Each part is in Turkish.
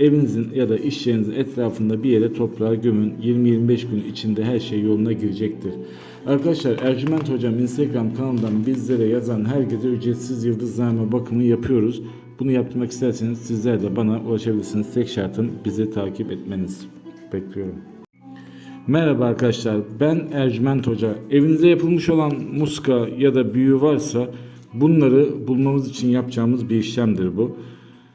evinizin ya da iş yerinizin etrafında bir yere toprağa gömün. 20-25 gün içinde her şey yoluna girecektir. Arkadaşlar Ercüment Hocam Instagram kanalından bizlere yazan herkese ücretsiz yıldızlama bakımı yapıyoruz. Bunu yaptırmak isterseniz sizler de bana ulaşabilirsiniz. Tek şartım bizi takip etmeniz. Bekliyorum. Merhaba arkadaşlar ben Ercüment Hoca. Evinize yapılmış olan muska ya da büyü varsa bunları bulmamız için yapacağımız bir işlemdir bu.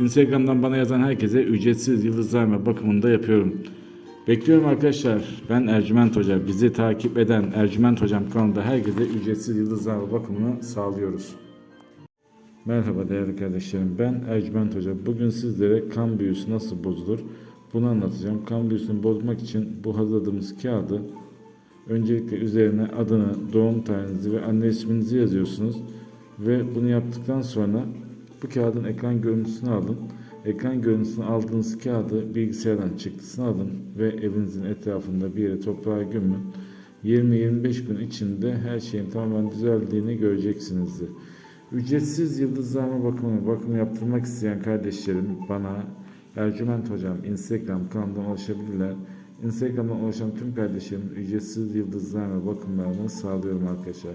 Instagram'dan bana yazan herkese ücretsiz yıldızlama bakımını da yapıyorum. Bekliyorum arkadaşlar. Ben Ercüment Hoca. Bizi takip eden Ercüment Hocam kanalında herkese ücretsiz yıldızlama bakımını sağlıyoruz. Merhaba değerli kardeşlerim. Ben Ercüment Hoca. Bugün sizlere kan büyüsü nasıl bozulur bunu anlatacağım. Kan büyüsünü bozmak için bu hazırladığımız kağıdı öncelikle üzerine adını, doğum tarihinizi ve anne isminizi yazıyorsunuz. Ve bunu yaptıktan sonra bu kağıdın ekran görüntüsünü alın. Ekran görüntüsünü aldığınız kağıdı bilgisayardan çıktısını alın ve evinizin etrafında bir yere toprağa gömün. 20-25 gün içinde her şeyin tamamen düzeldiğini göreceksinizdir. Ücretsiz yıldızlama bakımı, bakım yaptırmak isteyen kardeşlerim bana Ercüment Hocam Instagram kanalından ulaşabilirler. Instagram'dan ulaşan tüm kardeşlerim ücretsiz yıldızlama bakımlarını sağlıyorum arkadaşlar.